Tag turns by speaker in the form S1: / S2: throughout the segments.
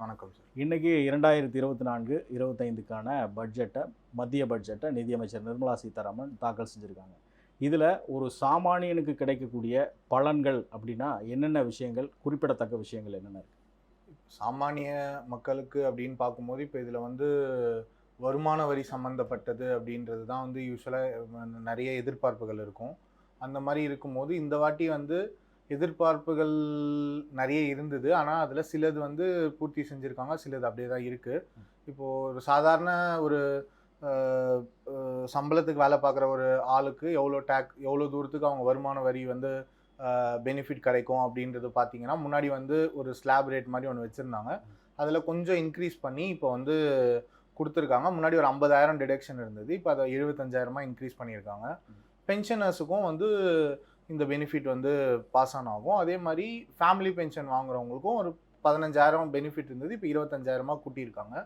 S1: வணக்கம் சார்
S2: இன்னைக்கு இரண்டாயிரத்தி இருபத்தி நான்கு இருபத்தைந்துக்கான பட்ஜெட்டை மத்திய பட்ஜெட்டை நிதியமைச்சர் நிர்மலா சீதாராமன் தாக்கல் செஞ்சுருக்காங்க. இதில் ஒரு சாமானியனுக்கு கிடைக்கக்கூடிய பலன்கள் அப்படின்னா என்னென்ன விஷயங்கள்? குறிப்பிடத்தக்க விஷயங்கள் என்னென்ன இருக்கு?
S1: சாமானிய மக்களுக்கு அப்படின்னு பார்க்கும்போது இப்போ இதில் வந்து வருமான வரி சம்மந்தப்பட்டது அப்படின்றது தான் வந்து யூஸ்வலாக நிறைய எதிர்பார்ப்புகள் இருக்கும். அந்த மாதிரி இருக்கும்போது இந்த வாட்டி வந்து எதிர்பார்ப்புகள் நிறைய இருந்தது. ஆனால் அதில் சிலது வந்து பூர்த்தி செஞ்சுருக்காங்க சிலது அப்படியே தான் இருக்குது இப்போது ஒரு சாதாரண ஒரு சம்பளத்துக்கு வேலை பார்க்குற ஒரு ஆளுக்கு எவ்வளோ டேக் எவ்வளோ தூரத்துக்கு அவங்க வருமான வரி வந்து பெனிஃபிட் கிடைக்கும் அப்படின்றது பார்த்தீங்கன்னா முன்னாடி வந்து ஒரு ஸ்லாப் ரேட் மாதிரி ஒன்று வச்சுருந்தாங்க. அதில் கொஞ்சம் இன்க்ரீஸ் பண்ணி இப்போ வந்து கொடுத்துருக்காங்க. முன்னாடி ஒரு ஐம்பதாயிரம் டிடக்ஷன் இருந்தது. இப்போ அதை எழுபத்தஞ்சாயிரமா இன்க்ரீஸ் பண்ணியிருக்காங்க. பென்ஷனர்ஸுக்கும் வந்து இந்த பெனிஃபிட் வந்து பாஸ் ஆன் ஆகும். அதே மாதிரி ஃபேமிலி பென்ஷன் வாங்குறவங்களுக்கும் ஒரு பதினஞ்சாயிரம் பெனிஃபிட் இருந்தது. இப்போ இருபத்தஞ்சாயிரமாக கூட்டியிருக்காங்க.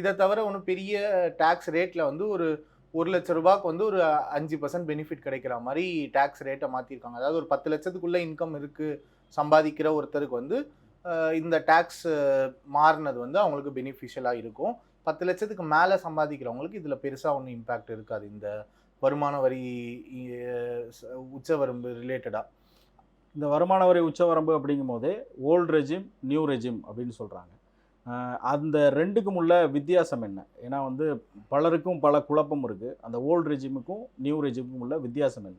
S1: இதை தவிர ஒன்றும் பெரிய டேக்ஸ் ரேட்டில் வந்து ஒரு ஒரு லட்ச ரூபாய்க்கு வந்து ஒரு அஞ்சு பர்சன்ட் பெனிஃபிட் கிடைக்கிற மாதிரி டேக்ஸ் ரேட்டை மாற்றிருக்காங்க அதாவது ஒரு பத்து லட்சத்துக்குள்ளே இன்கம் இருக்குது சம்பாதிக்கிற ஒருத்தருக்கு வந்து இந்த டேக்ஸ் மாறினது வந்து அவங்களுக்கு பெனிஃபிஷியலாக இருக்கும். பத்து லட்சத்துக்கு மேலே சம்பாதிக்கிறவங்களுக்கு இதில் பெருசாக ஒன்றும் இம்பேக்ட் இருக்காது. இந்த வருமான வரி ச- உச்சவரம்பு ரிலேட்டடாக
S2: இந்த வருமான வரி உச்சவரம்பு அப்படிங்கும் போதே ஓல்டு ரெஜிம் நியூ ரெஜிம் அப்படின்னு சொல்கிறாங்க அந்த ரெண்டுக்கும் உள்ள வித்தியாசம் என்ன? ஏன்னா வந்து பலருக்கும் பல குழப்பம் இருக்குது அந்த ஓல்டு ரெஜிமுக்கும் நியூ ரெஜிமுக்கும் உள்ள வித்தியாசம் என்ன?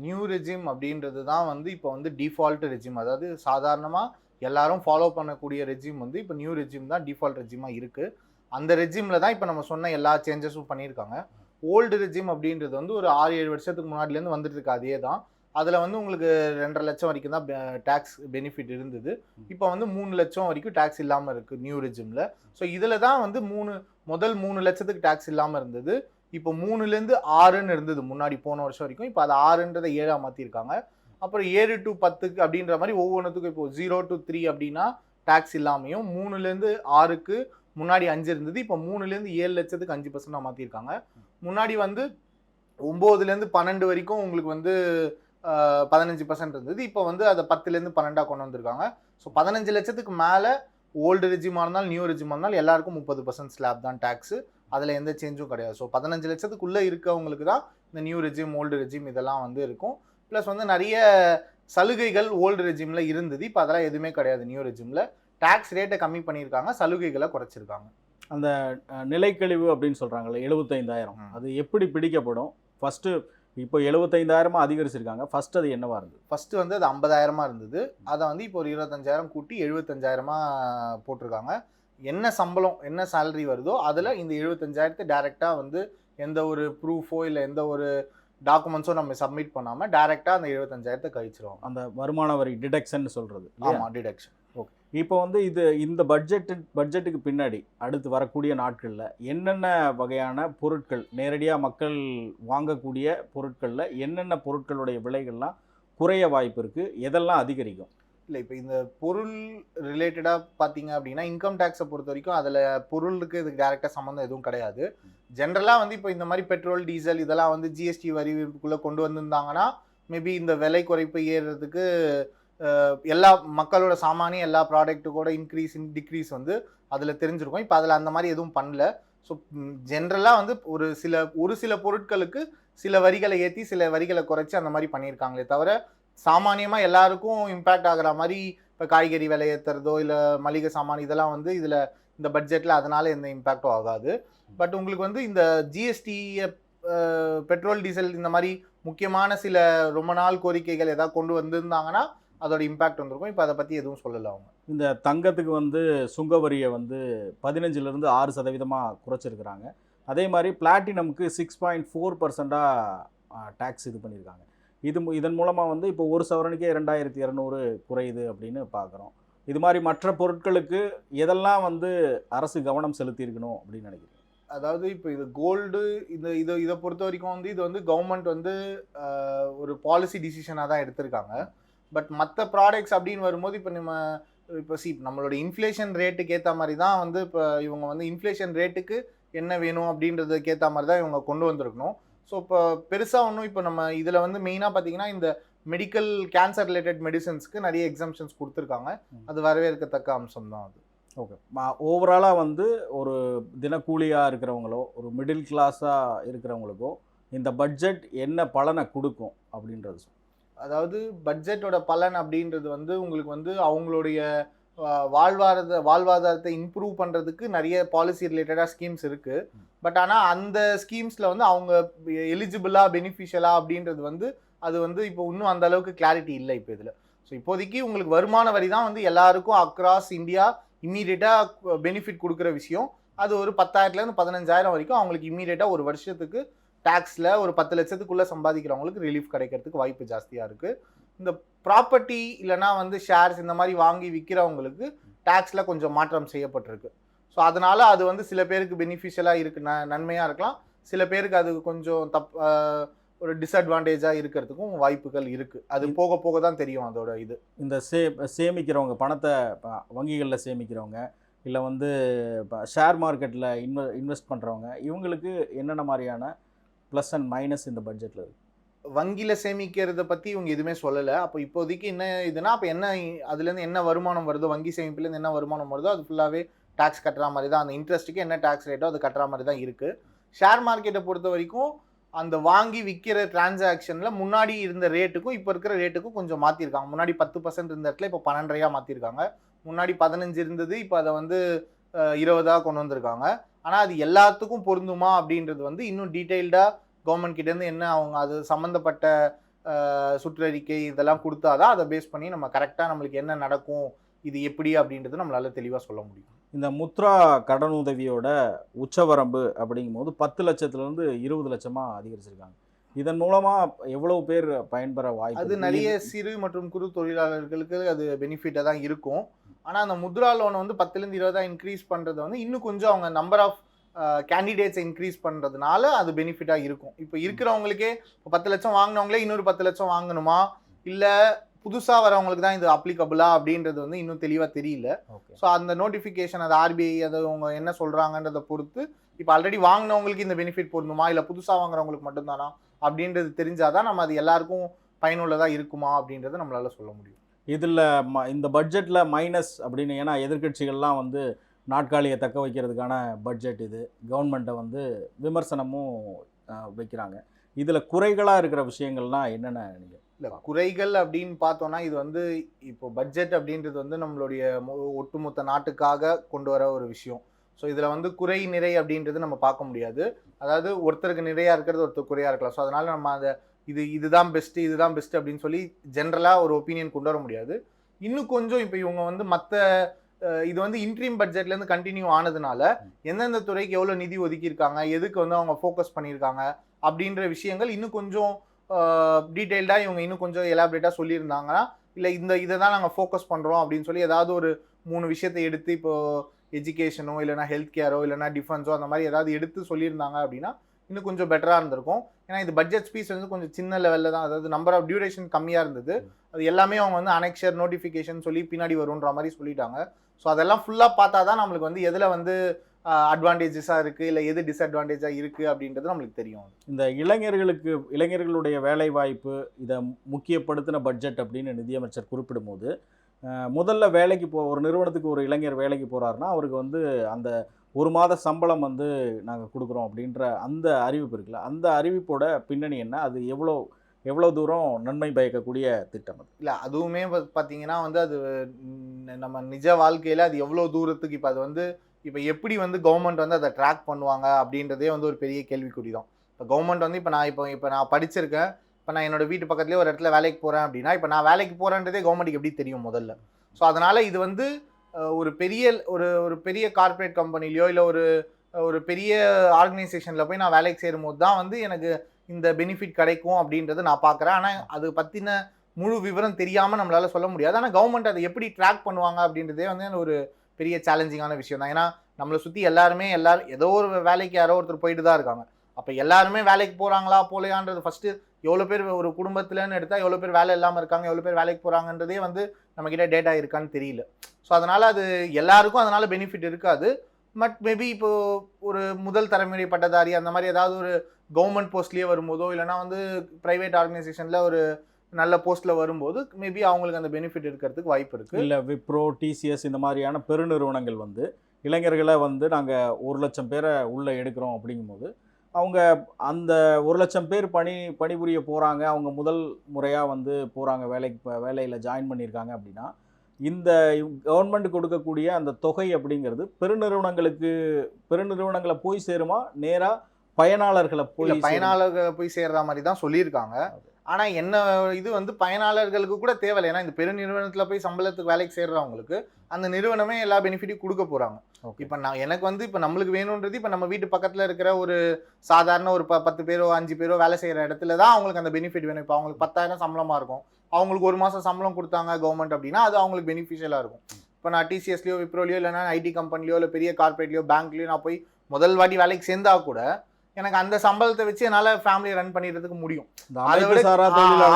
S1: நியூ ரெஜிம் அப்படின்றது தான் வந்து இப்போ வந்து டிஃபால்ட் ரெஜிம் அதாவது சாதாரணமாக எல்லாரும் ஃபாலோ பண்ணக்கூடிய ரெஜிம் வந்து இப்போ நியூ ரெஜிம் தான் டிஃபால்ட் ரெஜிமாக இருக்குது அந்த ரெஜிமில் தான் இப்போ நம்ம சொன்ன எல்லா சேஞ்சஸும் பண்ணியிருக்காங்க. ஓல்டு ரெஜிம் அப்படின்றது வந்து ஒரு ஆறு ஏழு வருஷத்துக்கு முன்னாடிலேருந்து வந்துட்டு இருக்கு. அதே தான். அதில் வந்து உங்களுக்கு ரெண்டரை லட்சம் வரைக்கும் தான் டேக்ஸ் பெனிஃபிட் இருந்தது. இப்போ வந்து மூணு லட்சம் வரைக்கும் டேக்ஸ் இல்லாமல் இருக்குது நியூ ரெஜிமில் ஸோ இதில் தான் வந்து மூணு முதல் மூணு லட்சத்துக்கு டேக்ஸ் இல்லாமல் இருந்தது. இப்போ மூணுலேருந்து ஆறுன்னு இருந்தது. முன்னாடி போன வருஷம் வரைக்கும். இப்போ அது ஆறுன்றதை ஏழாக மாற்றிருக்காங்க அப்புறம் ஏழு டு பத்துக்கு அப்படின்ற மாதிரி ஒவ்வொன்றுத்துக்கும் இப்போ ஜீரோ டு த்ரீ அப்படின்னா டேக்ஸ் இல்லாமையும் மூணுலேருந்து ஆறுக்கு முன்னாடி அஞ்சு இருந்தது. இப்போ மூணுலேருந்து ஏழு லட்சத்துக்கு அஞ்சு பர்சன்டாக மாற்றிருக்காங்க முன்னாடி வந்து ஒம்போதுலேருந்து பன்னெண்டு வரைக்கும் உங்களுக்கு வந்து பதினஞ்சு பர்சன்ட் இருந்தது. இப்போ வந்து அதை பத்துலேருந்து பன்னெண்டாக கொண்டு வந்திருக்காங்க. ஸோ பதினஞ்சு லட்சத்துக்கு மேலே ஓல்டு ரெஜிமாக இருந்தாலும் நியூ ரெஜிமாக இருந்தாலும் எல்லாருக்கும் முப்பது பர்சன்ட் ஸ்லாப் தான் டேக்ஸு அதில் எந்த சேஞ்சும் கிடையாது. ஸோ பதினஞ்சு லட்சத்துக்குள்ளே இருக்கவங்களுக்கு தான் இந்த நியூ ரெஜிம் ஓல்டு ரெஜிம் இதெல்லாம் வந்து இருக்கும். ப்ளஸ் வந்து நிறைய சலுகைகள் ஓல்டு ரெஜிமில் இருந்தது. இப்போ அதெல்லாம் எதுவுமே கிடையாது நியூ ரெஜிமில். டேக்ஸ் ரேட்டை கம்மி பண்ணியிருக்காங்க. சலுகைகளை குறைச்சிருக்காங்க.
S2: அந்த நிலைக்கழிவு அப்படின்னு சொல்கிறாங்கல்ல எழுபத்தைந்தாயிரம். அது எப்படி பிடிக்கப்படும்? ஃபஸ்ட்டு இப்போ எழுபத்தைந்தாயிரமா அதிகரிச்சிருக்காங்க. ஃபர்ஸ்ட் அது என்னவா இருந்தது?
S1: ஃபர்ஸ்ட் வந்து அது ஐம்பதாயிரமா இருந்தது. அதை வந்து இப்போ ஒரு இருபத்தஞ்சாயிரம் கூட்டி எழுபத்தஞ்சாயிரமா போட்டிருக்காங்க. என்ன சம்பளம் என்ன சேலரி வருதோ அதில் இந்த எழுபத்தஞ்சாயிரத்தை டைரெக்டாக வந்து எந்த ஒரு ப்ரூஃபோ இல்லை எந்த ஒரு டாக்குமெண்ட்ஸோ நம்ம சப்மிட் பண்ணாமல் டைரெக்டாக அந்த எழுபத்தஞ்சாயிரத்தை கழிச்சிருவாங்க.
S2: அந்த வருமான வரி டிடக்ஷன் சொல்கிறது
S1: ஆமாம் டிடக்ஷன்
S2: இப்போ வந்து இது இந்த பட்ஜெட்டு பட்ஜெட்டுக்கு பின்னாடி அடுத்து வரக்கூடிய நாட்களில் என்னென்ன வகையான பொருட்கள் நேரடியாக மக்கள் வாங்கக்கூடிய பொருட்களில் என்னென்ன பொருட்களுடைய விலைகள்லாம் குறைய வாய்ப்பு இருக்குது எதெல்லாம் அதிகரிக்கும்?
S1: இல்லை இப்போ இந்த பொருள் ரிலேட்டடாக பார்த்தீங்க அப்படின்னா இன்கம் டேக்ஸை பொறுத்த வரைக்கும் அதில் பொருளுக்கு இதுக்கு டேரெக்டாக சம்மந்தம் எதுவும் கிடையாது. ஜென்ரலாக வந்து இப்போ இந்த மாதிரி பெட்ரோல் டீசல் இதெல்லாம் வந்து ஜிஎஸ்டி வரிக்குள்ளே கொண்டு வந்திருந்தாங்கன்னா மேபி இந்த விலை குறைப்பு ஏறுறதுக்கு எல்லா மக்களோட சாமானிய எல்லா ப்ராடக்ட்டு கூட இன்க்ரீஸ் டிக்ரீஸ் வந்து அதில் தெரிஞ்சிருக்கும். இப்போ அதில் அந்த மாதிரி எதுவும் பண்ணல. ஸோ ஜென்ரலாக வந்து ஒரு சில ஒரு சில பொருட்களுக்கு சில வரிகளை ஏற்றி சில வரிகளை குறைச்சி அந்த மாதிரி பண்ணியிருக்காங்களே தவிர சாமானியமாக எல்லாருக்கும் இம்பேக்ட் ஆகிற மாதிரி இப்போ காய்கறி விலை ஏற்றுறதோ இல்லை மளிகை சாமான் இதெல்லாம் வந்து இதில் இந்த பட்ஜெட்டில் அதனால் எந்த இம்பேக்டும் ஆகாது. பட் உங்களுக்கு வந்து இந்த ஜிஎஸ்டியை பெட்ரோல் டீசல் இந்த மாதிரி முக்கியமான சில ரொம்ப நாள் கோரிக்கைகள் ஏதாவது கொண்டு வந்திருந்தாங்கன்னா அதோட இம்பேக்ட் வந்திருக்கும். இப்போ அதை பற்றி எதுவும் சொல்லலை அவங்க.
S2: இந்த தங்கத்துக்கு வந்து சுங்க வரியை வந்து பதினஞ்சுலேருந்து ஆறு சதவீதமாக குறைச்சிருக்கிறாங்க. அதே மாதிரி பிளாட்டினம்க்கு சிக்ஸ் பாயிண்ட் ஃபோர் பர்சண்ட்டாக டேக்ஸ் இது பண்ணியிருக்காங்க இது இதன் மூலமாக வந்து இப்போ ஒரு சவரனுக்கே ரெண்டாயிரத்தி இரநூறு குறையுது அப்படின்னு பார்க்குறோம் இது மாதிரி மற்ற பொருட்களுக்கு எதெல்லாம் வந்து அரசு கவனம் செலுத்தியிருக்கணும் அப்படின்னு நினைக்கிறேன்
S1: அதாவது இப்போ இது கோல்டு இந்த இதை இதை பொறுத்த வரைக்கும் வந்து இது வந்து கவர்மெண்ட் வந்து ஒரு பாலிசி டிசிஷனாக தான் எடுத்திருக்காங்க. பட் மற்ற ப்ராடக்ட்ஸ் அப்படின்னு வரும்போது இப்போ நம்ம இப்போ சி நம்மளோட இன்ஃப்ளேஷன் ரேட்டுக்கு ஏற்ற மாதிரி தான் வந்து இப்போ இவங்க வந்து இன்ஃப்ளேஷன் ரேட்டுக்கு என்ன வேணும் அப்படின்றதுக்கு ஏற்ற மாதிரி தான் இவங்க கொண்டு வந்திருக்கணும் ஸோ இப்போ பெருசாக ஒன்றும் இப்போ நம்ம இதில் வந்து மெயினாக பார்த்தீங்கன்னா இந்த மெடிக்கல் கேன்சர் ரிலேட்டட் மெடிசன்ஸ்க்கு நிறைய எக்ஸாம்ஷன்ஸ் கொடுத்துருக்காங்க. அது வரவேற்கத்தக்க அம்சம் தான் அது
S2: ஓகே ஓவராலாக வந்து ஒரு தினக்கூலியாக இருக்கிறவங்களோ ஒரு மிடில் கிளாஸாக இருக்கிறவங்களுக்கோ இந்த பட்ஜெட் என்ன பலனை கொடுக்கும் அப்படின்றது.
S1: அதாவது பட்ஜெட்டோட பலன் அப்படின்றது வந்து உங்களுக்கு வந்து அவங்களுடைய வாழ்வாரத வாழ்வாதாரத்தை இம்ப்ரூவ் பண்ணுறதுக்கு நிறைய பாலிசி ரிலேட்டடாக ஸ்கீம்ஸ் இருக்குது பட் ஆனால் அந்த ஸ்கீம்ஸில் வந்து அவங்க எலிஜிபிளாக பெனிஃபிஷியலாக அப்படின்றது வந்து அது வந்து இப்போ இன்னும் அந்த அளவுக்கு கிளாரிட்டி இல்லை இப்போ இதில். ஸோ இப்போதைக்கு உங்களுக்கு வருமான வரி தான் வந்து எல்லாருக்கும் அக்ராஸ் இந்தியா இம்மீடியட்டாக பெனிஃபிட் கொடுக்குற விஷயம். அது ஒரு பத்தாயிரத்துலேருந்து பதினஞ்சாயிரம் வரைக்கும் அவங்களுக்கு இம்மீடியட்டாக ஒரு வருஷத்துக்கு டேக்ஸில் ஒரு பத்து லட்சத்துக்குள்ளே சம்பாதிக்கிறவங்களுக்கு ரிலீஃப் கிடைக்கிறதுக்கு வாய்ப்பு ஜாஸ்தியாக இருக்குது இந்த ப்ராப்பர்ட்டி இல்லைனா வந்து ஷேர்ஸ் இந்த மாதிரி வாங்கி விற்கிறவங்களுக்கு டேக்ஸில் கொஞ்சம் மாற்றம் செய்யப்பட்டிருக்கு. ஸோ அதனால் அது வந்து சில பேருக்கு பெனிஃபிஷியலாக இருக்கு ந நன்மையாக இருக்கலாம். சில பேருக்கு அது கொஞ்சம் தப் ஒரு டிஸ்அட்வான்டேஜாக இருக்கிறதுக்கும் வாய்ப்புகள் இருக்குது அது போக போக தான் தெரியும் அதோட இது.
S2: இந்த சே சேமிக்கிறவங்க பணத்தை வங்கிகளில் சேமிக்கிறவங்க இல்லை வந்து ஷேர் மார்க்கெட்டில் இன்வெ இன்வெஸ்ட் பண்ணுறவங்க இவங்களுக்கு என்னென்ன மாதிரியான ப்ளஸ் அண்ட் மைனஸ் இந்த பட்ஜெட்டில் இருக்குது
S1: வங்கியில் சேமிக்கிறத பற்றி இவங்க எதுவுமே சொல்லலை. அப்போ இப்போதைக்கு என்ன இதுனா அப்போ என்ன அதுலேருந்து என்ன வருமானம் வருதோ வங்கி சேமிப்புலேருந்து என்ன வருமானம் வருதோ அது ஃபுல்லாகவே டேக்ஸ் கட்டுற மாதிரி தான். அந்த இன்ட்ரெஸ்ட்டுக்கு என்ன டேக்ஸ் ரேட்டோ அது கட்டுற மாதிரி தான் இருக்குது ஷேர் மார்க்கெட்டை பொறுத்த வரைக்கும் அந்த வாங்கி விற்கிற டிரான்சாக்ஷனில் முன்னாடி இருந்த ரேட்டுக்கும் இப்போ இருக்கிற ரேட்டுக்கும் கொஞ்சம் மாற்றிருக்காங்க முன்னாடி பத்து பர்சன்ட் இருந்த இடத்துல இப்போ பன்னெண்டரையாக மாற்றிருக்காங்க முன்னாடி பதினஞ்சு இருந்தது இப்போ அதை வந்து இருபதாக கொண்டு வந்திருக்காங்க. ஆனால் அது எல்லாத்துக்கும் பொருந்துமா அப்படின்றது வந்து இன்னும் டீட்டெயில்டாக கவர்மெண்ட் கிட்டேருந்து என்ன அவங்க அது சம்மந்தப்பட்ட சுற்றறிக்கை இதெல்லாம் கொடுத்தாதான் அதை பேஸ் பண்ணி நம்ம கரெக்டாக நம்மளுக்கு என்ன நடக்கும் இது எப்படி அப்படின்றது நம்மளால தெளிவாக சொல்ல முடியும்.
S2: இந்த முத்ரா கடனுதவியோட உச்சவரம்பு அப்படிங்கும்போது பத்து லட்சத்துலேருந்து இருபது லட்சமாக அதிகரிச்சிருக்காங்க. இதன் மூலமாக எவ்வளவு பேர் பயன்பெற வாய்ப்பு
S1: அது? நிறைய சிறு மற்றும் குறு தொழிலாளர்களுக்கு அது பெனிஃபிட்டாக தான் இருக்கும். ஆனால் அந்த முத்ரா லோனை வந்து பத்துலேருந்து இருபதா இன்க்ரீஸ் பண்ணுறது வந்து இன்னும் கொஞ்சம் அவங்க நம்பர் ஆஃப் கேண்டிடேட்ஸை இன்க்ரீஸ் பண்ணுறதுனால அது பெனிஃபிட்டாக இருக்கும். இப்போ இருக்கிறவங்களுக்கே இப்போ பத்து லட்சம் வாங்கினவங்களே இன்னொரு பத்து லட்சம் வாங்கணுமா? இல்லை புதுசாக வரவங்களுக்கு தான் இது அப்ளிகபிளா அப்படின்றது வந்து இன்னும் தெளிவாக தெரியல.
S2: ஓகே
S1: ஸோ அந்த நோட்டிஃபிகேஷன் அது ஆர்பிஐ அது அவங்க என்ன சொல்கிறாங்கன்றதை பொறுத்து இப்போ ஆல்ரெடி வாங்கினவங்களுக்கு இந்த பெனிஃபிட் பொருந்துமா இல்லை புதுசாக வாங்குறவங்களுக்கு மட்டும்தானா? அப்படின்றது தெரிஞ்சாதான் நம்ம அது எல்லாருக்கும் பயனுள்ளதாக இருக்குமா? அப்படின்றத நம்மளால சொல்ல முடியும்.
S2: இதில் ம இந்த பட்ஜெட்டில் மைனஸ் அப்படின்னு ஏன்னா எதிர்க்கட்சிகள்லாம் வந்து நாட்காலியை தக்க வைக்கிறதுக்கான பட்ஜெட் இது. கவர்மெண்ட்டை வந்து விமர்சனமும் வைக்கிறாங்க. இதில் குறைகளாக இருக்கிற விஷயங்கள்லாம் என்னென்ன நீங்கள்
S1: இல்லை குறைகள் அப்படின்னு பார்த்தோம்னா இது வந்து இப்போ பட்ஜெட் அப்படின்றது வந்து நம்மளுடைய ஒட்டுமொத்த நாட்டுக்காக கொண்டு வர ஒரு விஷயம். ஸோ இதில் வந்து குறை நிறை அப்படின்றது நம்ம பார்க்க முடியாது. அதாவது ஒருத்தருக்கு நிறையா இருக்கிறது ஒருத்தர் குறையாக இருக்கலாம். ஸோ அதனால நம்ம அதை இது இதுதான் பெஸ்ட்டு இதுதான் பெஸ்ட் அப்படின்னு சொல்லி ஜென்ரலாக ஒரு ஒப்பீனியன் கொண்டு வர முடியாது. இன்னும் கொஞ்சம் இப்போ இவங்க வந்து மற்ற இது வந்து இன்ட்ரீம் பட்ஜெட்லேருந்து கண்டினியூ ஆனதுனால எந்தெந்த துறைக்கு எவ்வளோ நிதி ஒதுக்கியிருக்காங்க எதுக்கு வந்து அவங்க ஃபோக்கஸ் பண்ணியிருக்காங்க அப்படின்ற விஷயங்கள் இன்னும் கொஞ்சம் டீட்டெயில்டாக இவங்க இன்னும் கொஞ்சம் எலாபரேட்டாக சொல்லியிருந்தாங்கன்னா இல்லை இந்த இதை தான் நாங்கள் ஃபோக்கஸ் பண்ணுறோம் அப்படின்னு சொல்லி ஏதாவது ஒரு மூணு விஷயத்தை எடுத்து இப்போது எஜுகேஷனோ இல்லைனா ஹெல்த் கேரோ இல்லைனா டிஃபென்ஸோ அந்த மாதிரி ஏதாவது எடுத்து சொல்லியிருந்தாங்க அப்படின்னா இன்னும் கொஞ்சம் பெட்டராக இருந்திருக்கும். ஏன்னா இது பட்ஜெட் ஸ்பீஸ் வந்து கொஞ்சம் சின்ன லெவலில் தான் அதாவது நம்பர் ஆஃப் டியூரேஷன் கம்மியாக இருந்தது. அது எல்லாமே அவங்க வந்து அனெக்ஷர் நோட்டிஃபிகேஷன் சொல்லி பின்னாடி வரும்ன்ற மாதிரி சொல்லிட்டாங்க. ஸோ அதெல்லாம் ஃபுல்லாக பார்த்தா தான் நம்மளுக்கு வந்து எதில் வந்து அட்வான்டேஜஸாக இருக்குது இல்லை எது டிஸ்அட்வான்டேஜாக இருக்குது அப்படின்றது நம்மளுக்கு தெரியும்.
S2: இந்த இளைஞர்களுக்கு இளைஞர்களுடைய வேலை வாய்ப்பு இதை முக்கியப்படுத்தின பட்ஜெட் அப்படின்னு நிதியமைச்சர் குறிப்பிடும்போது முதல்ல வேலைக்கு போ ஒரு நிறுவனத்துக்கு ஒரு இளைஞர் வேலைக்கு போகிறாருன்னா அவருக்கு வந்து அந்த ஒரு மாத சம்பளம் வந்து நாங்கள் கொடுக்குறோம் அப்படின்ற அந்த அறிவிப்பு இருக்குல்ல அந்த அறிவிப்போட பின்னணி என்ன? அது எவ்வளோ எவ்வளோ தூரம் நன்மை பயக்கக்கூடிய திட்டம் அது?
S1: இல்லை அதுவுமே பார்த்தீங்கன்னா வந்து அது நம்ம நிஜ வாழ்க்கையில் அது எவ்வளோ தூரத்துக்கு இப்போ அது வந்து இப்போ எப்படி வந்து கவர்மெண்ட் வந்து அதை ட்ராக் பண்ணுவாங்க அப்படின்றதே வந்து ஒரு பெரிய கேள்விக்குறி தான். இப்போ கவர்மெண்ட் வந்து இப்போ நான் இப்போ இப்போ நான் படிச்சிருக்கேன். இப்போ நான் என்னோட வீட்டு பக்கத்துலேயே ஒரு இடத்துல வேலைக்கு போகிறேன் அப்படின்னா இப்போ நான் வேலைக்கு போகிறேன்றதே கவர்மெண்ட்டுக்கு எப்படி தெரியும் முதல்ல? ஸோ அதனால் இது வந்து ஒரு பெரிய ஒரு ஒரு பெரிய கார்ப்பரேட் கம்பெனிலையோ இல்லை ஒரு ஒரு பெரிய ஆர்கனைசேஷனில் போய் நான் வேலைக்கு சேரும்போது தான் வந்து எனக்கு இந்த பெனிஃபிட் கிடைக்கும் அப்படின்றத நான் பார்க்குறேன். ஆனால் அது பற்றின முழு விவரம் தெரியாமல் நம்மளால் சொல்ல முடியாது. ஆனால் கவர்மெண்ட் அதை எப்படி ட்ராக் பண்ணுவாங்க அப்படின்றதே வந்து ஒரு பெரிய சேலஞ்சிங்கான விஷயம் தான் ஏன்னா நம்மளை சுற்றி எல்லாருமே எல்லாரும் ஏதோ ஒரு வேலைக்கு யாரோ ஒருத்தர் போயிட்டு தான் இருக்காங்க. அப்போ எல்லாருமே வேலைக்கு போகிறாங்களா போலையான்றது ஃபஸ்ட்டு எவ்வளோ பேர் ஒரு குடும்பத்துலன்னு எடுத்தால் எவ்வளோ பேர் வேலை இல்லாமல் இருக்காங்க எவ்வளோ பேர் வேலைக்கு போகிறாங்கன்றதே வந்து நம்மக்கிட்ட டேட்டா இருக்கான்னு தெரியல. ஸோ அதனால் அது எல்லாருக்கும் அதனால் பெனிஃபிட் இருக்காது. பட் மேபி இப்போ ஒரு முதல் தலைமுறை பட்டதாரி அந்த மாதிரி ஏதாவது ஒரு கவர்மெண்ட் போஸ்ட்லேயே வரும்போதோ இல்லைனா வந்து ப்ரைவேட் ஆர்கனைசேஷனில் ஒரு நல்ல போஸ்ட்டில் வரும்போது மேபி அவங்களுக்கு அந்த பெனிஃபிட் இருக்கிறதுக்கு வாய்ப்பு இருக்குது
S2: இல்லை விப்ரோ டிசிஎஸ் இந்த மாதிரியான பெருநிறுவனங்கள் வந்து இளைஞர்களை வந்து நாங்கள் ஒரு லட்சம் பேரை உள்ளே எடுக்கிறோம் அப்படிங்கும்போது அவங்க அந்த ஒரு லட்சம் பேர் பணி பணிபுரிய போகிறாங்க அவங்க முதல் முறையாக வந்து போகிறாங்க வேலைக்கு வேலையில் ஜாயின் பண்ணியிருக்காங்க அப்படின்னா இந்த கவர்மெண்ட் கொடுக்கக்கூடிய அந்த தொகை அப்படிங்கிறது பெருநிறுவனங்களுக்கு பெருநிறுவனங்களை போய் சேருமா? நேராக பயனாளர்களை போய்?
S1: பயனாளர்கள் போய் சேர்ற மாதிரி தான் சொல்லியிருக்காங்க. ஆனா என்ன இது வந்து பயனாளர்களுக்கு கூட தேவையில்லை. ஏன்னா இந்த பெருநிறுவனத்துல போய் சம்பளத்துக்கு வேலைக்கு சேர்றவங்களுக்கு அந்த நிறுவனமே எல்லா பெனிஃபிட்டும் கொடுக்க
S2: Okay.
S1: இப்ப நான் எனக்கு வந்து இப்ப நம்மளுக்கு வேணும்ன்றது இப்ப நம்ம வீட்டு பக்கத்துல இருக்கிற ஒரு சாதாரண ஒரு ப- பத்து பேரோ அஞ்சு பேரோ வேலை செய்யற இடத்துல தான் அவங்களுக்கு அந்த பெனிஃபிட் வேணும். இப்போ அவங்களுக்கு பத்தாயிரம் சம்பளமா இருக்கும். அவங்களுக்கு ஒரு மாசம் சம்பளம் கொடுத்தாங்க கவர்மெண்ட் அப்படின்னா அது அவங்களுக்கு பெனிஃபிஷியலா இருக்கும். இப்போ நான் டிசிஎஸ்லயோ விப்ரோலையோ இல்லைன்னா ஐடி கம்பெனிலையோ இல்லை பெரிய கார்பரேட்லையோ பேங்க்லயோ நான் போய் முதல் வாட்டி வேலைக்கு சேர்ந்தா கூட எனக்கு அந்த சம்பளத்தை வச்சு என்னால ஃபேமிலியை ரன் பண்ணிடுறதுக்கு முடியும். அதை விட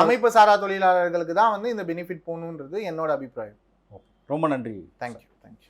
S1: அமைப்பு சாரா தொழிலாளர்களுக்கு தான் வந்து இந்த பெனிஃபிட் போகணுன்றது என்னோட அபிப்பிராயம்.
S2: ரொம்ப நன்றி.
S1: தேங்க்யூ